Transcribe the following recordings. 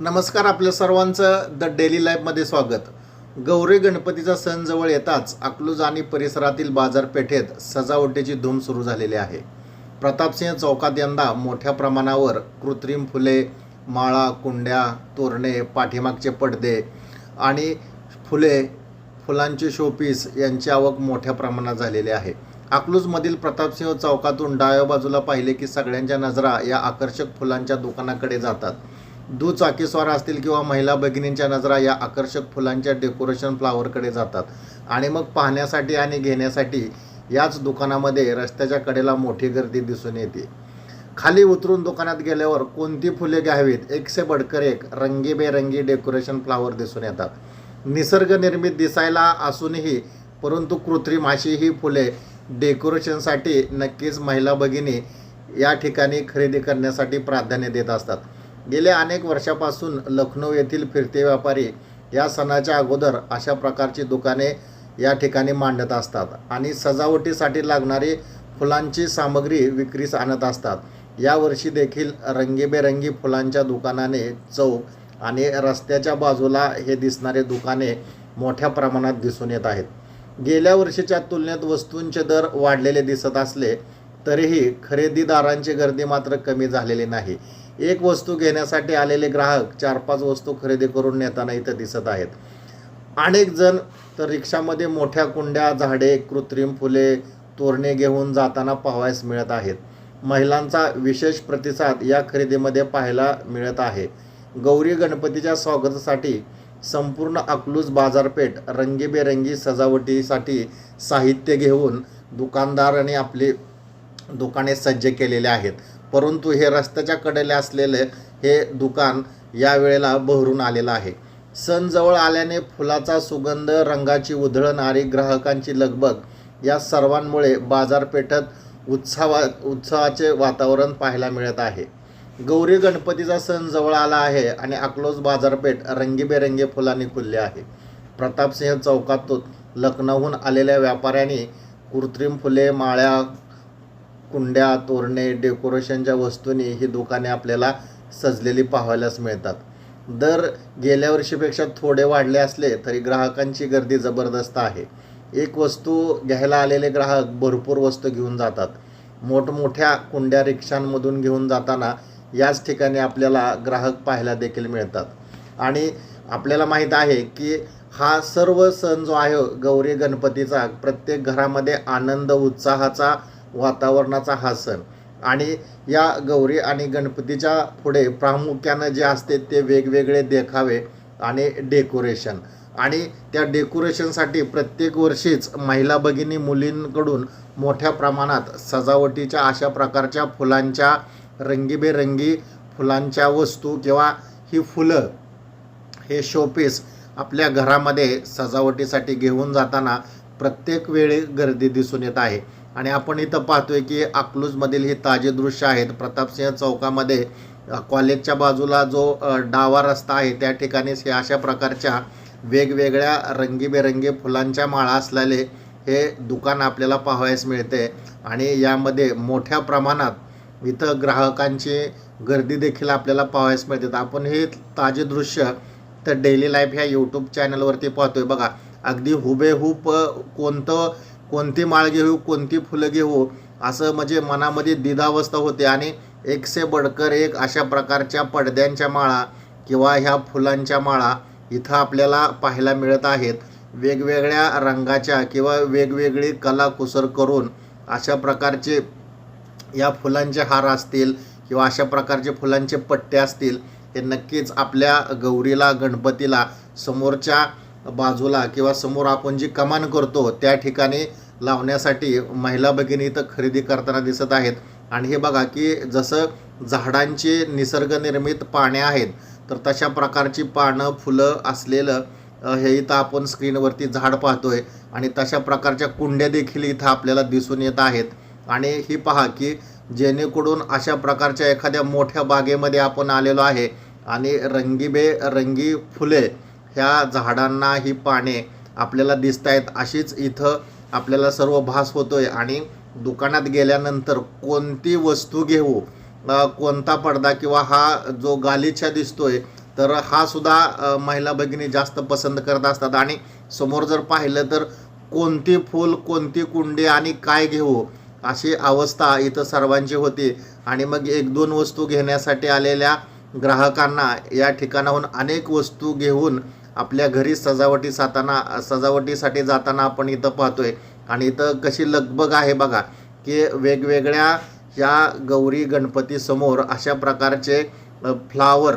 नमस्कार आपल्या सर्वांचं द डेली लाईफमध्ये स्वागत. गौरी गणपतीचा सण जवळ येताच अकलूज आणि परिसरातील बाजारपेठेत सजावटीची धूम सुरू झालेली आहे. प्रतापसिंह चौकात यंदा मोठ्या प्रमाणावर कृत्रिम फुले माळा कुंड्या तोरणे पाठीमागचे पडदे आणि फुले फुलांचे शोपीस यांची आवक मोठ्या प्रमाणात झालेली आहे. अकलूजमधील प्रतापसिंह चौकातून डाव्या बाजूला पाहिले की सगळ्यांच्या नजरा या आकर्षक फुलांच्या दुकानाकडे जातात. दुचाकीस्वार असतील किंवा महिला भगिनींच्या नजरा या आकर्षक फुलांच्या डेकोरेशन फ्लावरकडे जातात. आणि मग पाहण्यासाठी आणि घेण्यासाठी याच दुकानामध्ये रस्त्याच्या कडेला मोठी गर्दी दिसून येते. खाली उतरून दुकानात गेल्यावर कोणती फुले घ्यावीत? एकसे बडकर एक रंगीबेरंगी डेकोरेशन फ्लावर दिसून येतात. निसर्गनिर्मित दिसायला असूनही परंतु कृत्रिम अशी ही फुले डेकोरेशनसाठी नक्कीच महिला भगिनी या ठिकाणी खरेदी करण्यासाठी प्राधान्य देत असतात. गेल्या अनेक वर्षापासून लखनौ येथील फिरते व्यापारी या सणाच्या अगोदर अशा प्रकारची दुकाने या ठिकाणी मांडत असतात आणि सजावटीसाठी लागणारी फुलांची सामग्री विक्रीस आणत असतात. यावर्षी देखील रंगीबेरंगी फुलांच्या दुकानाने चौक आणि रस्त्याच्या बाजूला हे दिसणारे दुकाने मोठ्या प्रमाणात दिसून येत आहेत. गेल्या वर्षीच्या तुलनेत वस्तूंचे दर वाढलेले दिसत असले तरीही खरेदीदारांची गर्दी मात्र कमी झालेली नाही. एक वस्तू घेण्यासाठी आलेले ग्राहक चार पाच वस्तू खरेदी करून नेताना इथं दिसत आहेत. अनेक जण तर रिक्षामध्ये मोठ्या कुंड्या झाडे कृत्रिम फुले तोरणे घेऊन जाताना पाहावयास मिळत आहेत. महिलांचा विशेष प्रतिसाद या खरेदीमध्ये पाहायला मिळत आहे. गौरी गणपतीच्या स्वागतासाठी संपूर्ण अकलूज बाजारपेठ रंगीबेरंगी सजावटीसाठी साहित्य घेऊन दुकानदारांनी आपली दुकाने सज्ज केलेले आहेत. परंतु हे रस्त्याच्या कडेला असलेले हे दुकान यावेळेला बहरून आलेलं आहे. सण जवळ आल्याने फुलाचा सुगंध रंगाची उधळणारी ग्राहकांची लगबग या सर्वांमुळे बाजारपेठेत उत्सावा उत्साहाचे वातावरण पाहायला मिळत आहे. गौरी गणपतीचा सण जवळ आला आहे आणि अकलोज बाजारपेठ रंगीबेरंगी फुलांनी खुलले आहे. प्रतापसिंह चौकातून लखनौहून आलेल्या व्यापाऱ्यांनी कृत्रिम फुले माळ्या कुंड्या तोरणे डेकोरेशनच्या वस्तूंनी ही दुकाने आपल्याला सजलेली पाहायलाच मिळतात. दर गेल्या वर्षीपेक्षा थोडे वाढले असले तरी ग्राहकांची गर्दी जबरदस्त आहे. एक वस्तू घ्यायला आलेले ग्राहक भरपूर वस्तू घेऊन जातात. मोठमोठ्या कुंड्या रिक्षांमधून घेऊन जाताना याच ठिकाणी आपल्याला ग्राहक पाहायला देखील मिळतात. आणि आपल्याला माहीत आहे की हा सर्व सण जो आहे गौरी गणपतीचा प्रत्येक घरामध्ये आनंद उत्साहाचा वातावरणाचा हा सण. आणि या गौरी आणि गणपतीच्या पुढे प्रामुख्यानं जे असते ते वेगवेगळे देखावे आणि डेकोरेशन. आणि त्या डेकोरेशनसाठी प्रत्येक वर्षीच महिला भगिनी मुलींकडून मोठ्या प्रमाणात सजावटीच्या अशा प्रकारच्या फुलांच्या रंगीबेरंगी फुलांच्या वस्तू किंवा ही फुलं हे शोपीस आपल्या घरामध्ये सजावटीसाठी घेऊन जाताना प्रत्येक वेळी गर्दी दिसून येत आहे. आणि आपण इथं पाहतोय की अकलूजमधील हे ताजे दृश्य आहेत. प्रतापसिंह चौकामध्ये कॉलेजच्या बाजूला जो डावा रस्ता आहे त्या ठिकाणीच हे अशा प्रकारच्या वेगवेगळ्या रंगीबेरंगी फुलांच्या माळा असलेले हे दुकान आपल्याला पाहावयास मिळते. आणि यामध्ये मोठ्या प्रमाणात इथं ग्राहकांची गर्दी देखील आपल्याला पाहावयास मिळते. आपण हे ताजे दृश्य तर डेली लाईफ ह्या यूट्यूब चॅनलवरती पाहतोय. बघा अगदी हुबेहूब कोणतं कोणती माळ घेऊ कोणती फुलं घेऊ असं म्हणजे मनामध्ये द्विधावस्था होते. आणि एक से बडकर एक अशा प्रकारच्या पडद्यांच्या माळा किंवा ह्या फुलांच्या माळा इथं आपल्याला पाहायला मिळत आहेत. वेगवेगळ्या रंगाच्या किंवा वेगवेगळी कलाकुसर करून अशा प्रकारचे या फुलांचे हार असतील किंवा अशा प्रकारचे फुलांचे पट्टे असतील हे नक्कीच आपल्या गौरीला गणपतीला समोरच्या बाजूला किंवा समोर आपण जी कमान करतो त्या ठिकाणी लावण्यासाठी महिला भगिनी इथं खरेदी करताना दिसत आहेत. आणि हे बघा की जसं झाडांची निसर्गनिर्मित पाने आहेत तर तशा प्रकारची पानं फुलं असलेलं हे इथं आपण स्क्रीनवरती झाड पाहतोय. आणि तशा प्रकारच्या कुंड्या देखील इथं आपल्याला दिसून येत आहेत. आणि ही पहा की जेणेकरून अशा प्रकारच्या एखाद्या मोठ्या बागेमध्ये आपण आलेलो आहे. आणि रंगीबे रंगी फुले ह्या झाडांना ही पाने आपल्याला दिसत आहेत अशीच इथं आपल्याला सर्व भास होतोय. आणि दुकानात गेल्यानंतर कोणती वस्तू घेऊ कोणता पडदा किंवा हा जो गालिचा दिसतोय तर हा सुद्धा महिला भगिनी जास्त पसंत करत असतात. आणि समोर जर पाहिलं तर कोणती फूल कोणती कुंडी आणि काय घेऊ अशी अवस्था इथं सर्वांची होती. आणि मग एक दोन वस्तू घेण्यासाठी आलेल्या ग्राहकांना या ठिकाणाहून अनेक वस्तू घेऊन आपल्या घरी सजावटी जाताना सजावटीसाठी जाताना आपण इथं पाहतोय. आणि इथं कशी लगबग आहे बघा की वेगवेगळ्या या गौरी गणपती समोर अशा प्रकारचे फ्लावर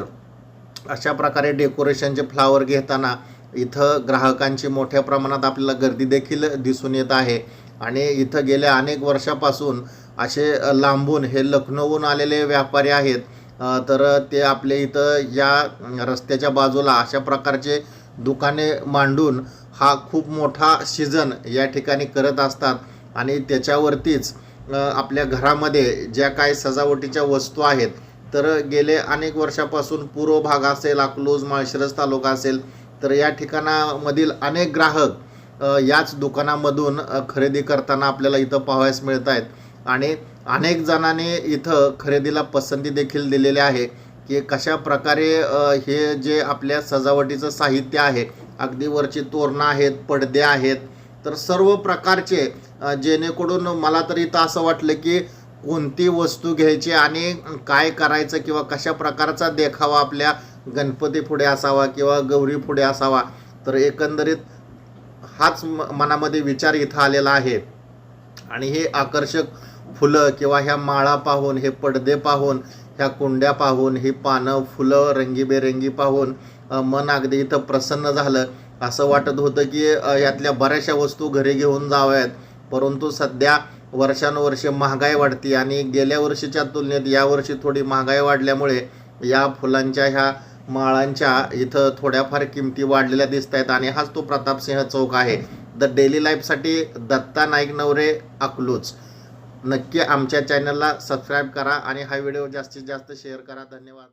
अशा प्रकारे डेकोरेशनचे फ्लावर घेताना इथं ग्राहकांची मोठ्या प्रमाणात आपल्याला गर्दी देखील दिसून येत आहे. आणि इथं गेल्या अनेक वर्षापासून असे लांबून हे लखनौहून आलेले व्यापारी आहेत. तर ते आपल्या इथं या रस्त्याच्या बाजूला अशा प्रकारचे दुकाने मांडून हा खूप मोठा सीझन या ठिकाणी करत असतात. आणि त्याच्यावरतीच आपल्या घरामध्ये ज्या काही सजावटीच्या वस्तू आहेत तर गेले अनेक वर्षापासून पूर्व भाग असेल अकलूज माळशिरस तालुका असेल तर या ठिकाणामधील अनेक ग्राहक याच दुकानामधून खरेदी करताना आपल्याला इथं पाहावयास मिळत आहेत आणि अनेक जणांनी इथं खरेदीला पसंती देखील दिलेली आहे की कशा प्रकारे हे जे आपल्या सजावटीचं साहित्य आहे अगदी वरची तोरणं आहेत पडदे आहेत तर सर्व प्रकारचे जेणेकरून मला तर इथं असं वाटलं की कोणती वस्तू घ्यायची आणि काय करायचं किंवा कशा प्रकारचा देखावा आपल्या गणपती पुढे असावा किंवा गौरी पुढे असावा तर एकंदरीत हाच म- मनामध्ये विचार इथं आलेला आहे. आणि हे आकर्षक फुलं किंवा ह्या माळा पाहून हे पडदे पाहून ह्या कुंड्या पाहून ही पानं फुलं रंगीबेरंगी पाहून मन अगदी इथं प्रसन्न झालं. असं वाटत होतं की यातल्या बऱ्याचशा वस्तू घरी घेऊन जाव्यात. परंतु सध्या वर्षानुवर्षे महागाई वाढती आणि गेल्या वर्षीच्या तुलनेत यावर्षी थोडी महागाई वाढल्यामुळे या फुलांच्या ह्या माळांच्या इथं थोड्याफार किमती वाढलेल्या दिसत आहेत आणि हाच तो प्रतापसिंह चौक आहे. द डेली लाईफसाठी दत्ता नाईक नवरे अकलूज. नक्की आमच्या चॅनलला सबस्क्राईब करा आणि हा व्हिडिओ जास्तीत जास्त शेअर करा. धन्यवाद.